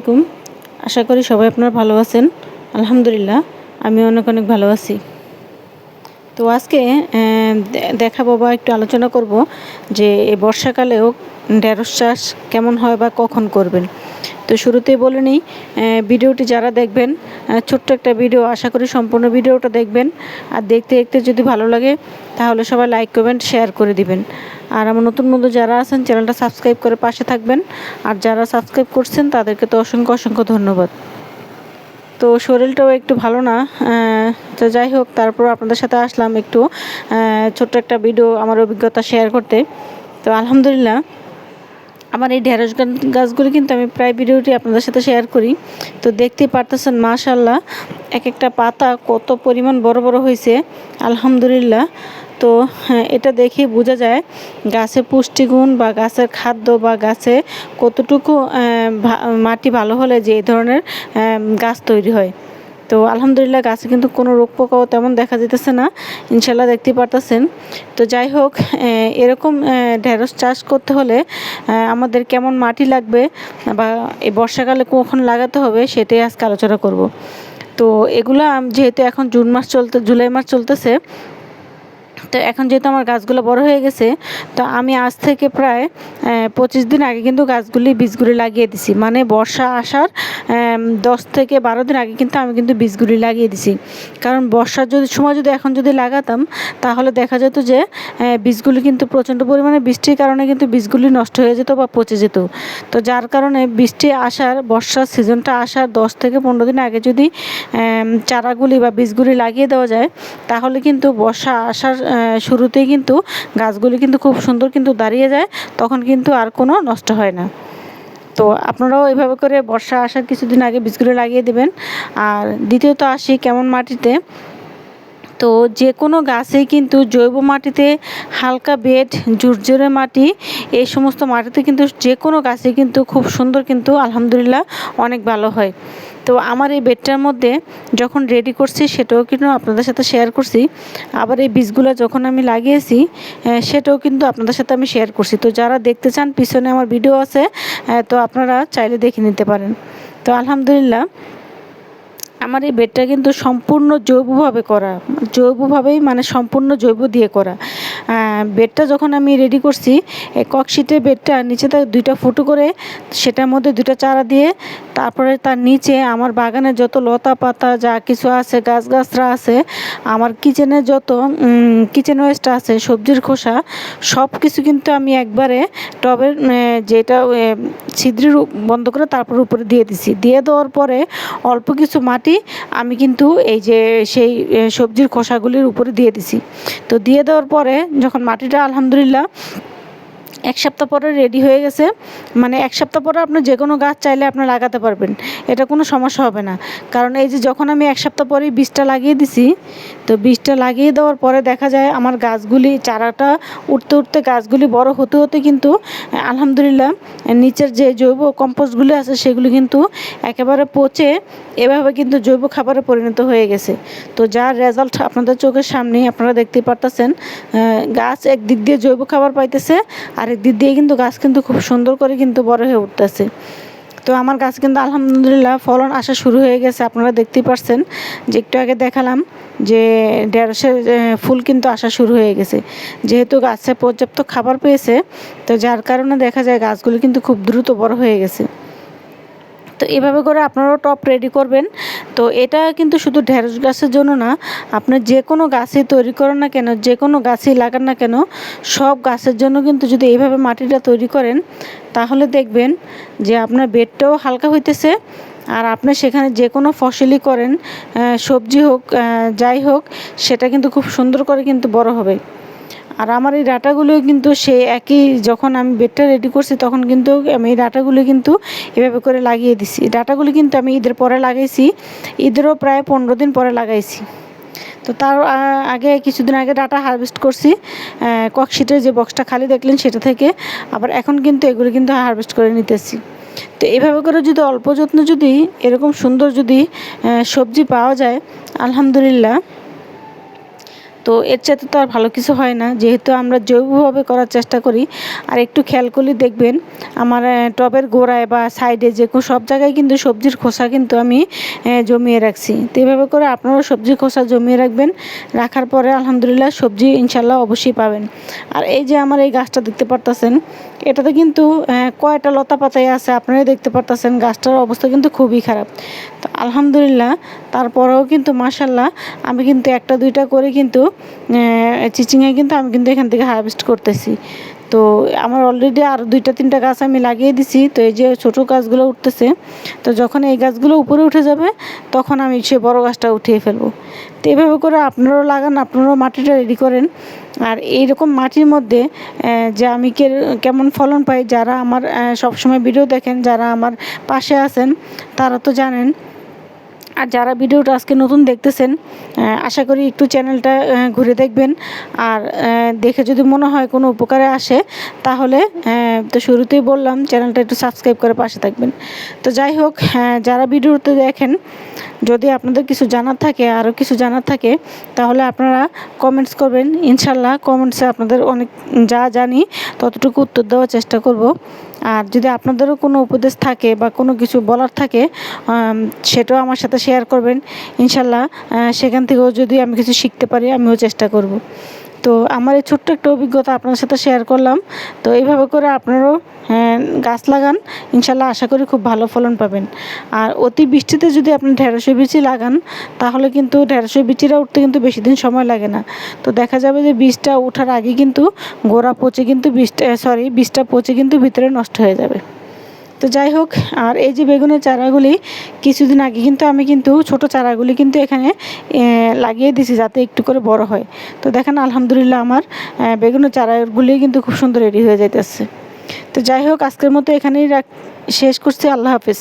আলাইকুম। আশা করি সবাই আপনারা ভালো আছেন। আলহামদুলিল্লাহ আমি অনেক অনেক ভালো আছি। তো আজকে দেখাবো বা একটু আলোচনা করব যে বর্ষাকালেও ঢেঁড়স চাষ কেমন হয় বা কখন করবেন? তো শুরুতেই বলে নিই ভিডিওটি যারা দেখবেন ছোট্ট একটা ভিডিও, আশা করি সম্পূর্ণ ভিডিওটা দেখবেন। আর দেখতে দেখতে যদি ভালো লাগে, তাহলে সবাই লাইক করবেন শেয়ার করে দিবেন। আর আমার নতুন বন্ধু যারা আছেন, চ্যানেলটা সাবস্ক্রাইব করে পাশে থাকবেন। আর যারা সাবস্ক্রাইব করছেন, তাদেরকে তো অসংখ্য অসংখ্য ধন্যবাদ। তো শরীরটাও একটু ভালো না তো যাই হোক, তারপর আপনাদের সাথে আসলাম একটু ছোট্ট একটা ভিডিও, আমার অভিজ্ঞতা শেয়ার করতে। তো আলহামদুলিল্লাহ আমার এই ঢেঁড়স গাছগুলি কিন্তু আমি প্রায় ভিডিওটি আপনাদের সাথে শেয়ার করি। তো দেখতে পারতেছেন মাশাল্লাহ এক একটা পাতা কত পরিমাণ বড় বড় হয়েছে আলহামদুলিল্লাহ। তো হ্যাঁ, এটা দেখে বোঝা যায় গাছে পুষ্টিগুণ বা গাছের খাদ্য বা গাছে কতটুকু মাটি ভালো হলে যে ধরনের গাছ তৈরি হয়। তো আলহামদুলিল্লাহ গাছে কিন্তু কোনো রোগ পোকাও তেমন দেখা যেতেছে না। ইনশাল্লাহ দেখতে পারতেছেন। তো যাই হোক এরকম ঢেঁড়স চাষ করতে হলে আমাদের কেমন মাটি লাগবে বা এই বর্ষাকালে কখন লাগাতে হবে সেটাই আজকে আলোচনা করব। তো এগুলো যেহেতু এখন জুন মাস চলতে, জুলাই মাস চলতেছে তো এখন যেহেতু আমার গাছগুলো বড় হয়ে গেছে, তো আমি আজ থেকে প্রায় পঁচিশ দিন আগে কিন্তু গাছগুলি বীজগুলি লাগিয়ে দিছি। মানে বর্ষা আসার দশ থেকে বারো দিন আগে কিন্তু আমি কিন্তু বীজগুলি লাগিয়ে দিছি। কারণ বর্ষার যদি সময় যদি এখন যদি লাগাতাম, তাহলে দেখা যেত যে বীজগুলি কিন্তু প্রচণ্ড পরিমাণে বৃষ্টির কারণে কিন্তু বীজগুলি নষ্ট হয়ে যেত বা পচে যেত। তো যার কারণে বৃষ্টি আসার, বর্ষার সিজনটা আসার দশ থেকে পনেরো দিন আগে যদি চারাগুলি বা বীজগুলি লাগিয়ে দেওয়া যায়, তাহলে কিন্তু বর্ষা আসার শুরুতেই কিন্তু গাছগুলি কিন্তু খুব সুন্দর কিন্তু দাঁড়িয়ে যায়, তখন কিন্তু আর কোনো নষ্ট হয় না। তো আপনারাও এভাবে করে বর্ষা আসার কিছুদিন আগে বীজগুলো লাগিয়ে দেবেন। আর দ্বিতীয়ত আসি কেমন মাটিতে। তো যে কোনো গাছেই কিন্তু জৈব মাটিতে হালকা বেড, ঝুরঝুরে মাটি, এই সমস্ত মাটিতে কিন্তু যে কোনো গাছে কিন্তু খুব সুন্দর কিন্তু আলহামদুলিল্লাহ অনেক ভালো হয়। তো আমার এই বেডটার মধ্যে যখন রেডি করছি, সেটাও কিন্তু আপনাদের সাথে শেয়ার করছি। আবার এই বীজগুলো যখন আমি লাগিয়েছি সেটাও কিন্তু আপনাদের সাথে আমি শেয়ার করছি। তো যারা দেখতে চান, পিছনে আমার ভিডিও আছে তো আপনারা চাইলে দেখে নিতে পারেন। তো আলহামদুলিল্লাহ, আমার এই বেডটা কিন্তু সম্পূর্ণ জৈবভাবে করা। জৈবভাবেই মানে সম্পূর্ণ জৈব দিয়ে করা। বেডটা যখন আমি রেডি করছি এই ককশিটের বেডটা নিচে তার দুইটা ফুটো করে, সেটার মধ্যে দুইটা চারা দিয়ে, তারপরে তার নিচে আমার বাগানে যত লতা পাতা, যা কিছু আছে গাছ গাছরা আছে, আমার কিচেনে যত কিচেন ওয়েস্ট আছে, সবজির খোসা সব কিছু কিন্তু আমি একবারে টবের যেটা ছিদ্রির বন্ধ করে তারপর উপরে দিয়ে দিছি। দিয়ে দেওয়ার পরে অল্প কিছু মাটি আমি কিন্তু এই যে, সেই সবজির খোসাগুলির উপরে দিয়ে দিছি। তো দিয়ে দেওয়ার পরে যখন মাটিটা আলহামদুলিল্লাহ এক সপ্তাহ পরে রেডি হয়ে গেছে। মানে এক সপ্তাহ পরে আপনি যে কোনো গাছ চাইলে আপনি লাগাতে পারবেন। এটা কোনো সমস্যা হবে না। কারণ এই যে যখন আমি এক সপ্তাহ পরেই বীজটা লাগিয়ে দিছি, তো বীজটা লাগিয়ে দেওয়ার পরে দেখা যায় আমার গাছগুলি, চারাটা উঠতে উঠতে গাছগুলি বড় হতে হতে কিন্তু, আলহামদুলিল্লাহ, নিচের যে জৈব কম্পোস্টগুলি আছে সেগুলি কিন্তু একেবারে পচে এভাবে কিন্তু জৈব খাবারে পরিণত হয়ে গেছে। তো যার রেজাল্ট আপনাদের চোখের সামনেই আপনারা দেখতে পারতেছেন গাছ একদিক দিয়ে জৈব খাবার পাইতেছে, আর একদিক দিয়ে কিন্তু গাছ কিন্তু খুব সুন্দর করে কিন্তু বড় হয়ে উঠতেছে। তো আমার গাছ কিন্তু আলহামদুলিল্লাহ ফলন আসা শুরু হয়ে গেছে, আপনারা দেখতেই পারছেন। যে একটু আগে দেখালাম যে ঢেঁড়সের ফুল কিন্তু আসা শুরু হয়ে গেছে। যেহেতু গাছে পর্যাপ্ত খাবার পেয়েছে, তো যার কারণে দেখা যায় গাছগুলো কিন্তু খুব দ্রুত বড় হয়ে গেছে। তো এভাবে করে আপনারাও টপ রেডি করবেন। তো এটা কিন্তু শুধু ঢেঁড়স গাছের জন্য না, আপনি যে কোনো গাছই তৈরি করেন না কেন, যে কোনো গাছই লাগান না কেন, সব গাছের জন্য কিন্তু যদি এইভাবে মাটিটা তৈরি করেন, তাহলে দেখবেন যে আপনার বেডটাও হালকা হইতেছে। আর আপনি সেখানে যে কোনো ফসলই করেন সবজি হোক যাই হোক, সেটা কিন্তু খুব সুন্দর করে কিন্তু বড় হবে। আর আমার এই ডাটাগুলো কিন্তু সে একই যখন আমি বেডটা রেডি করছি, তখন কিন্তু আমি এই ডাটাগুলো কিন্তু এভাবে করে লাগিয়ে দিছি। ডাটাগুলো কিন্তু আমি ঈদের পরে লাগাইছি, ঈদেরও প্রায় পনেরো দিন পরে লাগাইছি। তো তার আগে কিছুদিন আগে ডাটা হারভেস্ট করছি ককশিটের যে বক্সটা খালি দেখলেন সেটা থেকে, আবার এখন কিন্তু এগুলো কিন্তু হারভেস্ট করে নিতেছি। তো এভাবে করে যদি অল্প যত্ন যদি, এরকম সুন্দর যদি সবজি পাওয়া যায়, আলহামদুলিল্লাহ। তো এর চাইতে তো আর ভালো কিছু হয় না। যেহেতু আমরা জৈবভাবে করার চেষ্টা করি, আর একটু খেয়াল করলে দেখবেন আমার টবের গোড়ায় বা সাইডে যে কোনো সব জায়গায় কিন্তু সবজির খোসা কিন্তু আমি জমিয়ে রাখছি। তো এভাবে করে আপনারাও সবজির খোসা জমিয়ে রাখবেন। রাখার পরে আলহামদুলিল্লাহ সবজি ইনশাল্লাহ অবশ্যই পাবেন। আর এই যে আমার এই গাছটা দেখতে পারতেছেন, এটাতে কিন্তু কয়টা লতা পাতায় আছে। আপনারাই দেখতে পারতেছেন, গাছটার অবস্থা কিন্তু খুবই খারাপ। তো আলহামদুলিল্লাহ, তারপরেও কিন্তু মাসাল্লাহ আমি কিন্তু একটা দুইটা করে কিন্তু চিচিংয়ে কিন্তু আমি কিন্তু এখান থেকে হারভেস্ট করতেছি। তো আমার অলরেডি আর দুইটা, তিনটা গাছ আমি লাগিয়ে দিছি। তো এই যে ছোটো গাছগুলো উঠতেছে, তো যখন এই গাছগুলো উপরে উঠে যাবে, তখন আমি সে বড় গাছটা উঠিয়ে ফেলব। তো এভাবে করে আপনারাও লাগান, আপনারাও মাটিটা রেডি করেন। আর এইরকম মাটির মধ্যে যে আমি কেমন ফলন পাই, যারা আমার সবসময় ভিডিও দেখেন, যারা আমার পাশে আছেন, তারা তো জানেন। আর যারা ভিডিওটা আজকে নতুন দেখতেছেন আশা করি একটু চ্যানেলটা ঘুরে দেখবেন। আর দেখে যদি মনে হয় কোনো উপকারে আসে তাহলে তো শুরুতেই বললাম চ্যানেলটা একটু সাবস্ক্রাইব করে পাশে থাকবেন। তো যাই হোক হ্যাঁ, যারা ভিডিওতে দেখেন যদি আপনাদের কিছু জানার থাকে আরও কিছু জানার থাকে তাহলে আপনারা কমেন্টস করবেন। ইনশাল্লাহ কমেন্টসে আপনাদের অনেক যা জানি ততটুকু উত্তর দেওয়ার চেষ্টা করব। আর যদি আপনাদেরও কোনো উপদেশ থাকে বা কোনো কিছু বলার থাকে সেটাও আমার সাথে শেয়ার করবেন। ইনশাল্লাহ সেখান থেকেও যদি আমি কিছু শিখতে পারি আমিও চেষ্টা করব। তো আমার এই ছোট্ট একটা অভিজ্ঞতা আপনার সাথে শেয়ার করলাম। তো এইভাবে করে আপনারাও হ্যাঁ, গাছ লাগান। ইনশাল্লাহ আশা করি খুব ভালো ফলন পাবেন। আর অতি বৃষ্টিতে যদি আপনি ঢেঁড়সের বিচি লাগান তাহলে কিন্তু ঢেঁড়সের বিচিটা উঠতে কিন্তু বেশি দিন সময় লাগে না। তো দেখা যাবে যে বীজটা ওঠার আগে কিন্তু গোড়া পচে কিন্তু বীজটা সরি বীজটা পচে কিন্তু ভিতরে নষ্ট হয়ে যাবে। তো যাই হোক, আর এই যে বেগুনের চারাগুলি, কিছুদিন আগে কিন্তু আমি কিন্তু ছোট চারাগুলি কিন্তু এখানে লাগিয়ে দিছি যাতে একটু করে বড় হয়। তো দেখেন, আলহামদুলিল্লাহ আমার বেগুনের চারাগুলি কিন্তু খুব সুন্দর রেডি হয়ে যাইতেছে। তো যাই হোক, আজকের মতো এখানেই রাখ, শেষ করছি। আল্লাহ হাফেজ।